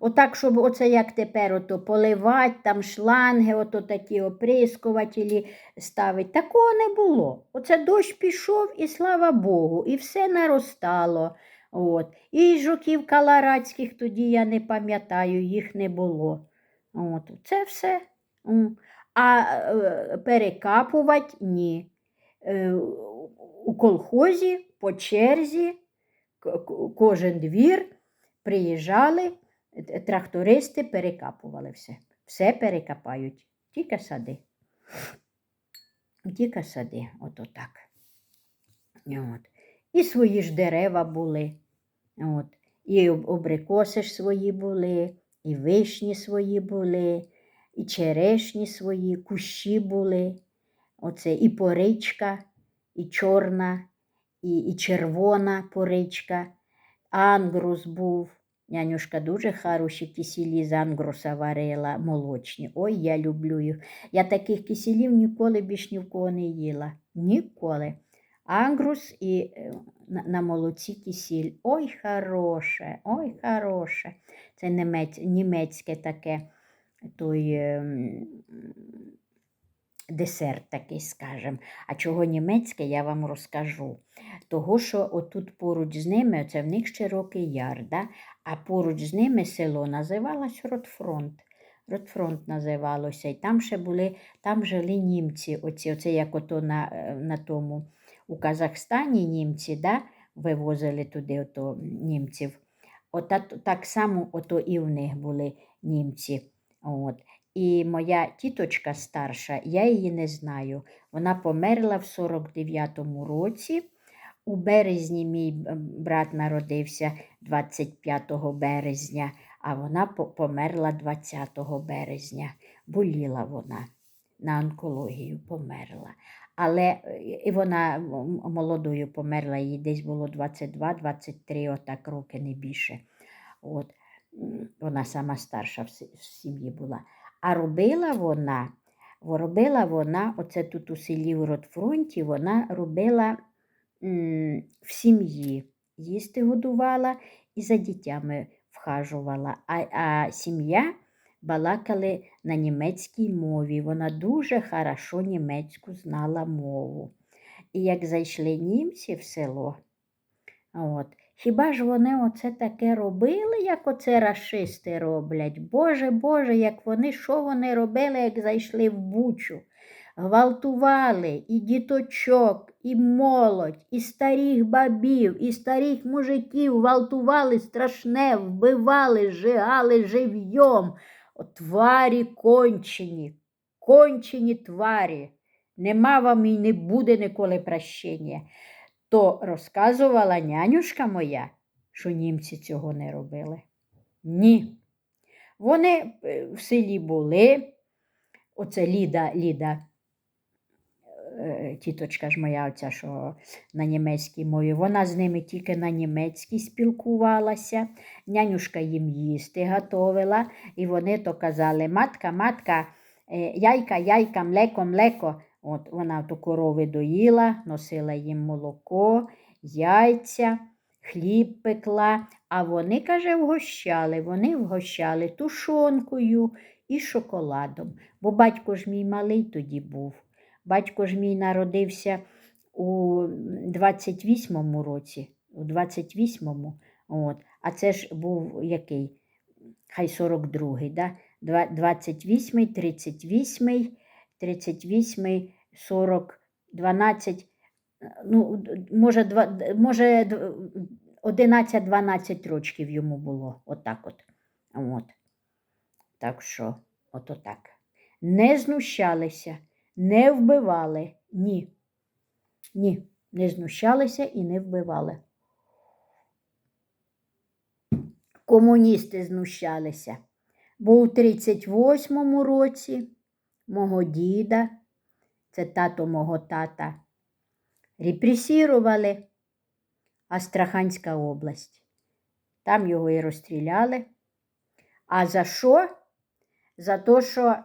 Отак, щоб оце як тепер ото поливати, там шланги, ото такі оприскувателі ставить. Такого не було. Оце дощ пішов, і слава Богу, і все наростало. От. І жуків каларадських тоді я не пам'ятаю, їх не було. От. Це все. А е, перекапувати ні. Е, у колхозі по черзі кожен двір приїжджали, трактористи перекапували все. Все перекопають. Тільки сади. Тільки сади, ото так. От. І свої ж дерева були. От. І обрикоси ж свої були, і вишні свої були, і черешні свої, кущі були. Оце і поричка, і чорна, і, і червона поричка. Ангрус був. Нянюшка дуже хороші кисілі з ангруса варила, молочні. Ой, я люблю їх. Я таких кисілів ніколи більш ні в кого не їла. Ніколи. Ангрус і е, на, молоці кисіль. Ой, хороше, ой, хороше. Це немець, німецьке таке той ем, десерт такий, скажем. А чого німецьке, я вам розкажу. Того, що отут поруч з ними, це в них широкий яр, да? а поруч з ними село називалось Ротфронт. Ротфронт називалося. І там ще були, там жили німці, оці, оце як ото на, е, на тому, у Казахстані німці, да? вивозили туди ото німців. Ота, так само ото і в них були німці. От. І моя тіточка старша, я її не знаю. Вона померла в 49-му році. У березні мій брат народився 25 березня, а вона померла 20 березня. Боліла вона на онкологію, померла. Але е, і вона молодою померла, їй десь було 22-23 отак роки, не більше. От. Вона сама старша в сім'ї була. А робила вона, робила вона, оце тут у селі в Ротфронті, вона робила м, в сім'ї. Їсти годувала і за дітями вхажувала. А, а сім'я балакали на німецькій мові. Вона дуже хорошо німецьку знала мову. І як зайшли німці в село, от, хіба ж вони оце таке робили, як оце рашисти роблять? Боже, Боже, як вони, що вони робили, як зайшли в бучу? Гвалтували і діточок, і молодь, і старих бабів, і старих мужиків гвалтували страшне, вбивали, жигали живьом. О, тварі кончені, кончені тварі. Нема вам і не буде ніколи прощення. То розказувала нянюшка моя, що німці цього не робили. Ні. Вони е, в селі були, оце Ліда, Ліда, е, тіточка ж моя, оця, що на німецькій мові, вона з ними тільки на німецькій спілкувалася. Нянюшка їм їсти готовила, і вони то казали: матка, матка, е, яйка, яйка, млеко, млеко. От вона то корови доїла, носила їм молоко, яйця, хліб пекла, а вони, каже, вгощали. Вони вгощали тушонкою і шоколадом. Бо батько ж мій малий тоді був. Батько ж мій народився у 28-му році, у 28-му, от. а це ж був який? Хай 42-й, да? 28-й, 38-й, 38-й, 40, 12, е, ну, може, два- д- може 11-12 років йому було, отак от. от. Так що, ото так. Не знущалися, не вбивали, ні. Ні, не знущалися і не вбивали. Комуністи знущалися. Бо у 38-му році мого діда, це тато мого тата, репресірували Астраханська область. Там його і розстріляли. А за що? За те, що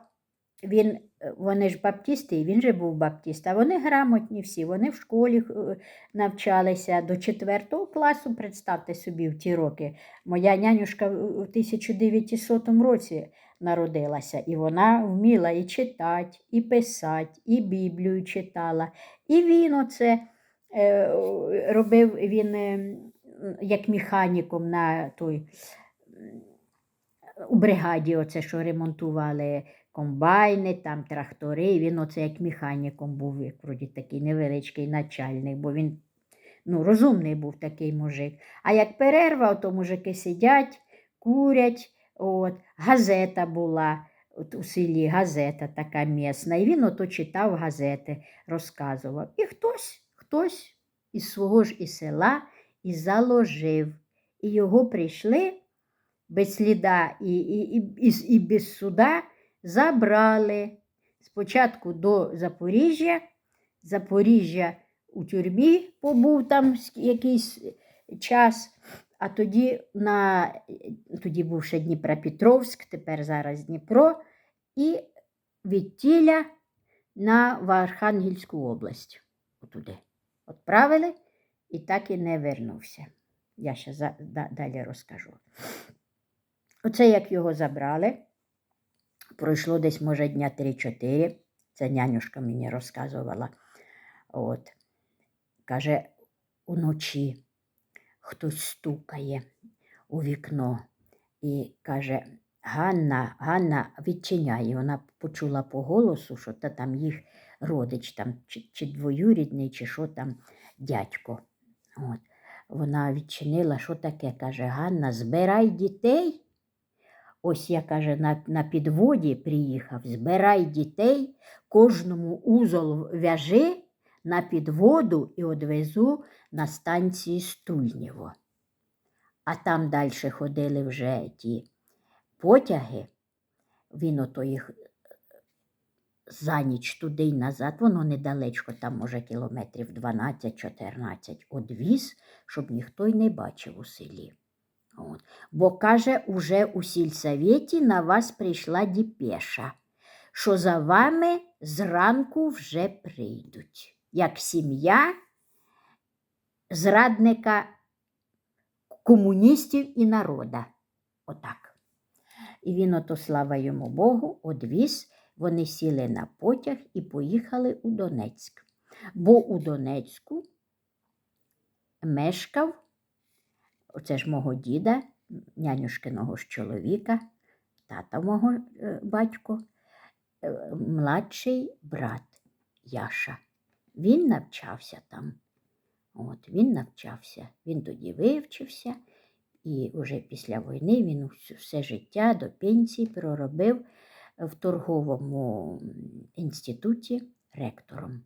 він, вони ж баптісти, і він же був баптіст, а вони грамотні всі, вони в школі е, навчалися до 4 класу, представте собі, в ті роки. Моя нянюшка в 1900 році народилася, і вона вміла і читати, і писати, і Біблію читала. І він оце е, робив він е, як механіком на той. У бригаді, оце, що ремонтували комбайни, там трактори. Він оце як механіком був, як вроді такий невеличкий начальник, бо він ну, розумний був такий мужик. А як перерва, то мужики сидять, курять. От, газета була от у селі, газета така місна. І він ото читав газети, розказував. І хтось, хтось із свого ж і села і заложив. І його прийшли без сліда і, і, і, і, без суда забрали спочатку до Запоріжжя. Запоріжжя у тюрмі побув там якийсь час, а тоді, на, тоді був ще Дніпропетровськ, тепер зараз Дніпро, і відтіля на в Архангельську область. Отуди. Отправили і так і не вернувся. Я ще за, да, далі розкажу. Оце як його забрали. Пройшло десь, може, дня 3-4. Це нянюшка мені розказувала. От. Каже, уночі хтось стукає у вікно і каже, Ганна, Ганна, відчиняє. Вона почула по голосу, що та там їх родич, там, чи, чи двоюрідний, чи що там дядько. От. Вона відчинила, що таке? каже, Ганна, збирай дітей. Ось я каже, на, на підводі приїхав, збирай дітей, кожному узол в'яжи на підводу і одвезу на станції Стульнєво. А там далі ходили вже ті потяги, він ото їх е, за ніч туди й назад, воно недалечко, там, може, кілометрів 12-14 одвіз, щоб ніхто й не бачив у селі. От. Бо каже, уже у сільсоветі на вас прийшла діпеша, що за вами зранку вже прийдуть, як сім'я зрадника комуністів і народа. Отак. І він, ото, слава йому Богу, одвіз, вони сіли на потяг і поїхали у Донецьк. Бо у Донецьку мешкав оце ж мого діда, нянюшкиного ж чоловіка, тата мого е, батько, е, младший брат Яша. Він навчався там. От, він навчався. Він тоді вивчився, і вже після війни він все життя до пенсії проробив в торговому інституті ректором.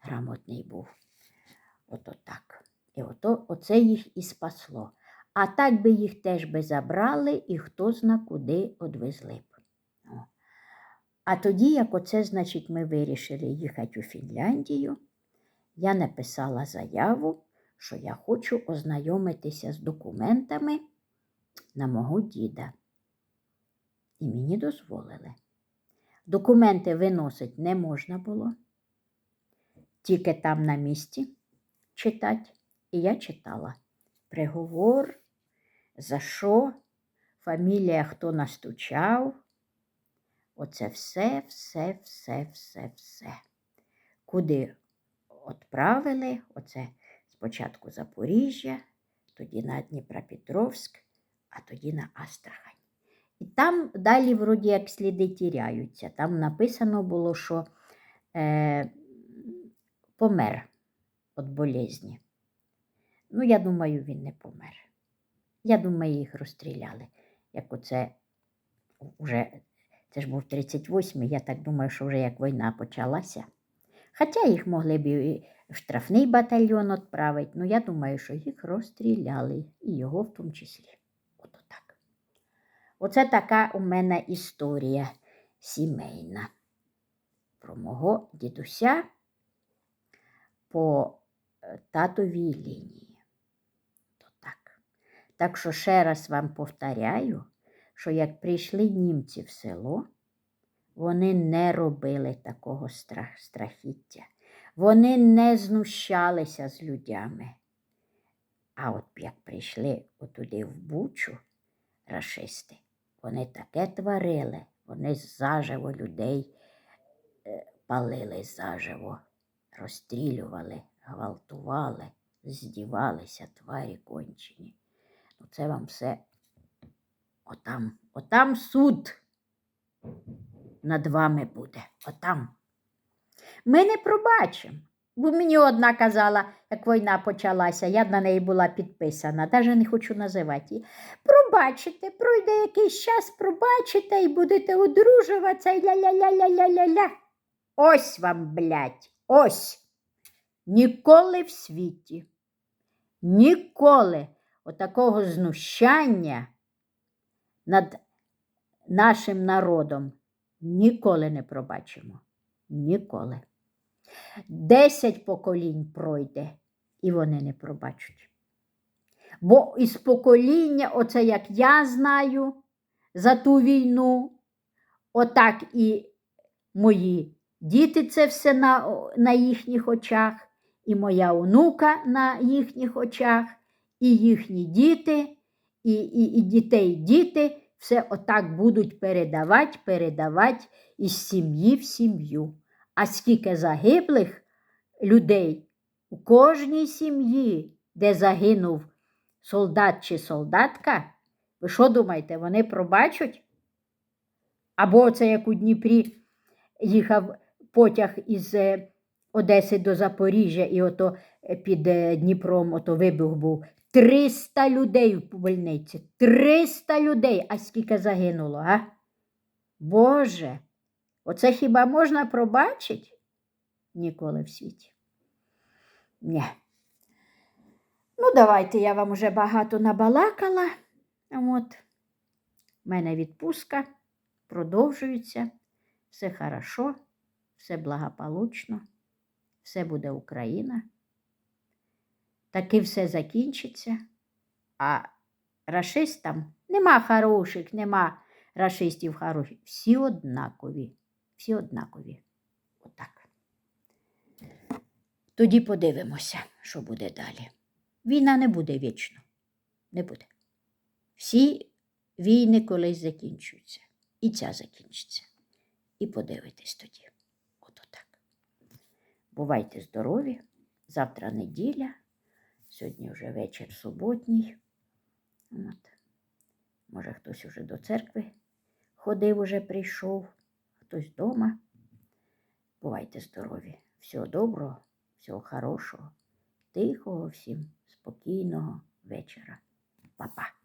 Грамотний був. Ото так. І ото, оце їх і спасло. А так би їх теж би забрали і хто зна куди одвезли б. А тоді, як оце, значить, ми вирішили їхати у Фінляндію, я написала заяву, що я хочу ознайомитися з документами на мого діда. І мені дозволили. Документи виносити не можна було, тільки там на місці читати. І я читала приговор, за що, фамілія, хто настучав. Оце все, все, все, все, все. Куди відправили, оце спочатку Запоріжжя, тоді на Дніпропетровськ, а тоді на Астрахань. І там далі, вроді, як сліди тіряються. Там написано було, що е, помер від болезні. Ну, я думаю, він не помер. Я думаю, їх розстріляли. Як оце вже, це ж був 38-й, я так думаю, що вже як війна почалася. Хоча їх могли б і штрафний батальйон відправити, ну я думаю, що їх розстріляли, і його в тому числі. От так. Оце така у мене історія сімейна про мого дідуся по е, татовій лінії. То так. Так що ще раз вам повторяю, що як прийшли німці в село, вони не робили такого страх, страхіття. Вони не знущалися з людьми. А от як прийшли отуди в Бучу рашисти, вони таке творили, вони заживо людей е, палили заживо, розстрілювали, гвалтували, здівалися, тварі кончені. Ну, це вам все отам, отам суд над вами буде. Отам. Ми не пробачимо. Бо мені одна казала, як війна почалася, я на неї була підписана, навіть не хочу називати її. Пробачите, пройде якийсь час, пробачите і будете одружуватися ля-ля-ля-ля-ля-ля-ля. Ось вам, блядь, ось. Ніколи в світі, ніколи отакого знущання над нашим народом ніколи не пробачимо. Ніколи. Десять поколінь пройде, і вони не пробачать. Бо із покоління, оце як я знаю за ту війну, отак і мої діти це все на, на їхніх очах, і моя онука на їхніх очах, і їхні діти, і, і, і дітей діти все отак будуть передавати, передавати із сім'ї в сім'ю. А скільки загиблих людей у кожній сім'ї, де загинув солдат чи солдатка, ви що думаєте, вони пробачать? Або це як у Дніпрі їхав потяг із е, Одеси до Запоріжжя, і ото е, під е, Дніпром ото вибух був. 300 людей в больниці. 300 людей. А скільки загинуло, а? Боже, оце хіба можна пробачити? Ніколи в світі. Ні. Ну, давайте я вам уже багато набалакала. От. У мене відпустка продовжується. Все хорошо, все благополучно, все буде Україна. Таки все закінчиться, а рашистам нема хороших, нема рашистів хороших. Всі однакові. Всі однакові. Отак. Тоді подивимося, що буде далі. Війна не буде вічно. Не буде. Всі війни колись закінчуються. І ця закінчиться. І подивитесь тоді. Бувайте здорові. Завтра неділя. Сьогодні вже вечір суботній. От. Може, хтось уже до церкви ходив, уже прийшов, хтось вдома. Бувайте здорові. Всього доброго, всього хорошого, тихого всім, спокійного вечора. Па-па.